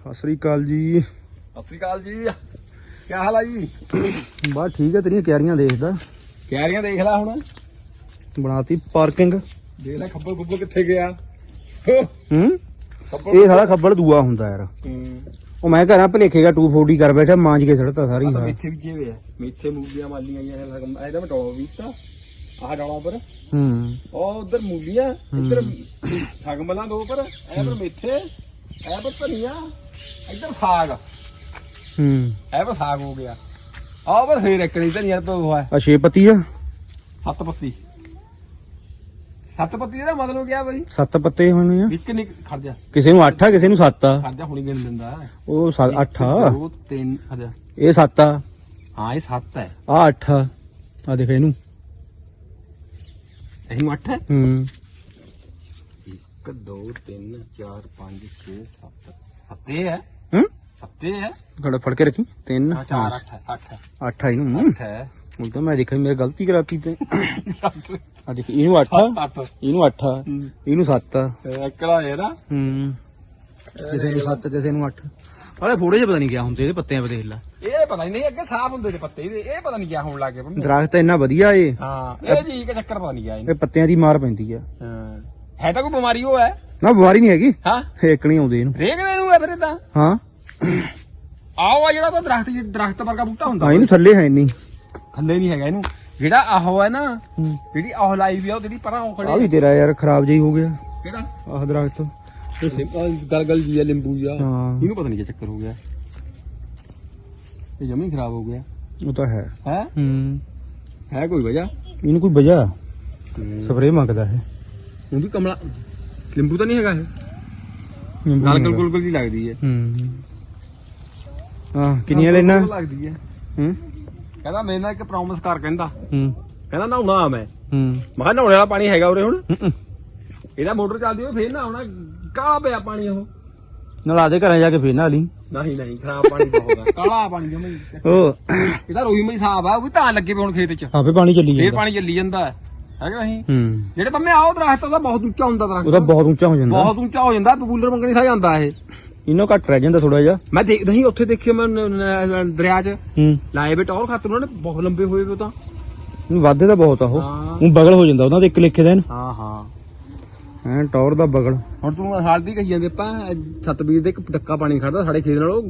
ਸਤਿ ਸ੍ਰੀ ਅਕਾਲ ਜੀ। ਸਤਿ ਸ੍ਰੀ ਅਕਾਲ ਜੀ। ਕੀ ਹਾਲ ਆ ਜੀ? ਬਸ ਠੀਕ ਹੈ ਤੇਰੀਆਂ ਕਿਆਰੀਆਂ ਦੇਖਦਾ ਕਿਆਰੀਆਂ ਦੇਖ ਲੈ ਹੁਣ। ਬਣਾਤੀ ਪਾਰਕਿੰਗ। ਦੇਖ ਲੈ ਖੱਬਲ ਖੁੱਬਲ ਕਿੱਥੇ ਗਿਆ। ਹੂੰ? ਇਹ ਸਾਲਾ ਖੱਬਲ। ਦੂਆ ਹੁੰਦਾ ਯਾਰ। ਹੂੰ। ਉਹ ਮੈਂ ਘਰਾਂ ਭਲੇਖੇਗਾ 240 ਕਰ ਬੈਠਾ ਮਾਂਜ ਕੇ ਸੜਤਾ ਸਾਰੀ ਹਾਂ। ਮੇਥੇ ਵੀ ਜਿਵੇਂ ਆ। ਮੇਥੇ ਮੂਲੀਆਂ ਮਾਲੀਆਂ ਜਾਂ ਇਹਦਾ ਮੈਂ ਡੋਲਾ ਵੀ ਤਾਂ ਆਹ ਡੋਲਾ ਪਰ ਹੂੰ। ਉਹ ਉਧਰ ਮੂਲੀਆਂ ਇੱਧਰ ਸਗਮਲਾਂ ਦੋ ਪਰ ਐ ਪਰ ਮੇਥੇ। ਐ ਪਰ ਧਨੀਆ ਇੱਧਰ ਸਾਗ। ਹੂੰ। ਐ ਪਰ ਸਾਗ ਹੋ ਗਿਆ। ਆਹ ਪਰ ਫੇਰ ਇੱਕ ਨਹੀਂ ਧਨੀਆ ਤੋਂ ਹੋਇਆ ਆ ਛੇ ਪੱਤੀ ਆ। ਸੱਤ ਪੱਤੀ। ਸੱਤ ਪੱਤੀ ਦਾ ਮਤਲਬ ਕੀ ਆ ਬਈ? ਸੱਤ ਪੱਤੇ ਹੋਣੇ ਆ। ਇੱਕ ਨਹੀਂ ਖੜ ਜਾ। ਕਿਸੇ ਨੂੰ 8 ਆ ਕਿਸੇ ਨੂੰ 7 ਆ। ਖੜ ਜਾ ਹੁਣੀ ਗਿਣ ਦਿੰਦਾ। ਉਹ 8 ਆ। ਦੋ ਤਿੰਨ ਖੜ ਜਾ। ਇਹ 7 ਆ। ਹਾਂ ਇਹ ਸੱਤ ਹੈ। ਆ 8 ਆ। ਆ ਦੇਖ ਇਹਨੂੰ। ਇਹਨੂੰ 8 ਹੈ? ਹੂੰ। 1 2 3 4 5 6 7 ਸੱਤੇ ਹੈ? ਹੂੰ? ਸੱਤੇ ਹੈ? ਖੜਾ ਫੜ ਕੇ ਰੱਖੀ। 3 ਹਾਂ 4 8 ਹੈ 8 ਹੈ 8 ਆ ਇਹਨੂੰ 8 ਹੈ। ਹੁਣ ਤਾਂ ਮੈਂ ਦੇਖਿਆ ਮੇਰੀ ਗਲਤੀ ਕਰਾਤੀ ਤੇ। ਆ ਦੇਖ ਇਹਨੂੰ 8 ਆ। 8 ਇਹਨੂੰ 8 ਆ। ਇਹਨੂੰ 7 ਆ। ਇਕਲਾ ਹੈ ਨਾ। ਹੂੰ। ਕਿਸੇ ਨੂੰ 7 ਕਿਸੇ ਨੂੰ 8 ਹਾਲੇ ਫੋੜੇ ਚ ਪਤਾ ਨਹੀਂ ਗਿਆ ਹੁੰਦੇ ਇਹਦੇ ਪੱਤਿਆਂ 'ਤੇ ਦੇਖ ਲੈ ਇਹ ਪਤਾ ਨਹੀਂ ਅੱਗੇ ਸਾਫ਼ ਹੁੰਦੇ ਨੇ ਪੱਤੇ ਇਹਦੇ। ਇਹ ਪਤਾ ਨਹੀਂ ਕਿਆ ਹੋਣ ਲੱਗ ਦਰਖਤ ਇੰਨਾ ਵਧੀਆ ਏ। ਹਾਂ ਇਹ ਜੀ ਕਿ ਚੱਕਰ ਪਤਾ ਨਹੀਂ ਗਿਆ ਇਹ ਪੱਤਿਆਂ ਦੀ ਮਾਰ ਪੈਂਦੀ ਆ। ਹਾਂ। ਹੈ ਤਾਂ ਕੋਈ ਬਿਮਾਰੀ ਉਹ ਹੈ। ਨਾ ਬਿਮਾਰੀ ਨਹੀਂ ਹੈਗੀ। ਹਾਂ। ਹੇਕ ਨਹੀਂ ਆਉਂਦੇ ਇਹਨੂੰ। ਰੇਗ ਦੇ ਨੂੰ ਹੈ ਫਿਰ ਇਹ ਤਾਂ ਹਾਂ। ਆਓ ਆ ਜਿਹੜਾ ਤਾਂ ਦਰਖਤ ਦਰਖਤ ਵਰਗਾ ਬੂਟਾ ਹੁੰਦਾ। ਹਾਂ ਇਹਨੂੰ ਥੱਲੇ ਹੈ ਨਹੀਂ। ਥੱਲੇ ਨਹੀਂ ਹੈਗਾ ਇਹਨੂੰ। ਜਿਹੜਾ ਆਹੋ ਹੈ ਨਾ। ਜਿਹੜੀ ਆਹ ਲਾਈ ਵੀ ਆ ਉਹ ਜਿਹੜੀ ਪਰਾਂ ਉਹ ਆ ਖੜੇ ਵੀ ਤੇਰਾ ਯਾਰ ਖਰਾਬ ਜਿਹਾ ਹੀ ਗਿਆ। ਕਿਹੜਾ? ਆਹ ਦਰਖਤ। ਗਲ ਗਲ ਜੀ ਆ ਲਿੰਬੂ ਜੀ ਆ ਇਹਨੂੰ ਪਤਾ ਨਹੀਂ ਕੀ ਚੱਕਰ ਹੋ ਗਿਆ। ਇਹ ਜਮੀ ਖਰਾਬ ਹੋ ਗਿਆ। ਉਹ ਤਾਂ ਹੈ। ਹੈ? ਹੂੰ। ਹੈ ਕੋਈ ਵਜ੍ਹਾ? ਇਹਨੂੰ ਕੋਈ ਵਜ੍ਹਾ? ਸਪਰੇ ਮੰਗਦਾ ਹੈ। ਉਹਦੀ ਕਮਲਾ। ਲਿੰਬੂ ਤਾਂ ਨਹੀਂ ਹੈਗਾ ਇਹ। ਗਲ ਗਲ ਗੁਲ ਗੁਲ ਜੀ ਲੱਗਦੀ ਹੈ। ਹੂੰ। ਹਾਂ ਕਿੰਨੀਆਂ ਲੈਣਾ? ਲੱਗਦੀ ਹੈ। ਹੂੰ। ਕਹਿੰਦਾ ਮੇਰੇ ਨਾਲ ਇੱਕ ਪ੍ਰੋਮਿਸ ਕਰ ਕਹਿੰਦਾ। ਹੂੰ। ਕਹਿੰਦਾ ਨਹਾਉਣਾ ਆ ਮੈਂ। ਹੂੰ। ਮੈਂ ਕਿਹਾ ਨਹਾਉਣੇ ਵਾਲਾ ਪਾਣੀ ਹੈਗਾ ਉਰੇ ਹੁਣ। ਹੂੰ। ਇਹਦਾ ਮੋਟਰ ਚੱਲਦੀ ਹੋਵੇ ਫੇਰ ਨਹਾਉਣਾ। ਕਾਲਾ ਪਿਆ ਪਾਣੀ ਉਹ। ਨਲਾ ਦੇ ਘਰਾਂ ਜਾ ਕੇ ਫੇਰ ਨਾਲ ਹੀ ਨਹੀਂ ਨਹੀਂ ਖਰਾਬ ਪਾਣੀ ਬਹੁਤ ਆ। ਕਾਲਾ ਪਾਣੀ ਜਮਈ ਉਹ ਇਹਦਾ ਰੋਈ ਮਈ ਸਾਫ਼ ਆ ਉਹ ਵੀ ਤਾਂ ਲੱਗੇ ਪਏ ਹੁਣ ਖੇਤ 'ਚ। ਆਪੇ ਪਾਣੀ ਚੱਲੀ ਫੇਰ ਜਾਂਦਾ। ਪਾਣੀ ਚੱਲੀ ਜਾਂਦਾ। ਹੈ ਹੈਗਾ ਨਹੀਂ? ਹੂੰ। ਜਿਹੜੇ ਪੰਮੇ ਆਓ ਦਰਖਤ ਉਹਦਾ ਬਹੁਤ ਉੱਚਾ ਹੁੰਦਾ ਦਰਖਤ। ਉਹਦਾ ਬਹੁਤ ਉੱਚਾ ਹੋ ਜਾਂਦਾ। ਬਹੁਤ ਉੱਚਾ ਹੋ ਜਾਂਦਾ ਪਪੂਲਰ ਮੰਗਣੀ ਸਾ ਜਾਂਦਾ ਇਹ। ਇਹਨੂੰ ਘੱਟ ਰਹਿ ਜਾਂਦਾ ਥੋੜਾ ਜਿਹਾ। ਮੈਂ ਦੇਖ ਨਹੀਂ ਉੱਥੇ ਦੇਖਿਆ ਮੈਂ ਨ- ਨ- ਦਰਿਆ 'ਚ। ਹੂੰ। ਲਾਏ ਵੇ ਟੌਰ ਖਾਤਰ ਉਹਨਾਂ ਨੇ ਬਹੁਤ ਲੰਬੇ ਹੋਏ ਵੇ ਉਹ ਤਾਂ। ਇਹਨੂੰ ਵਾਧੇ ਦਾ ਬਹੁਤ ਆ ਉਹ। ਹਾਂ। ਉਹ ਬਗਲ ਹੋ ਜਾਂਦਾ ਉਹਨਾਂ ਦੇ ਇੱਕ ਲਿਖੇ ਦਾ ਹਾਂ ਹਾਂ। ਐ ਟੌਰ ਦਾ ਬਗਲ। ਹੁਣ ਤੂੰ ਹਾਲ ਦੀ ਕਹੀ ਜਾਂਦੇ ਆਪਾਂ ਸਤਬੀਰ ਦੇ ਇੱਕ ਡੱਕਾ ਪਾਣੀ ਖੜਦਾ ਸਾਡੇ ਖੇਤ ਨਾਲੋਂ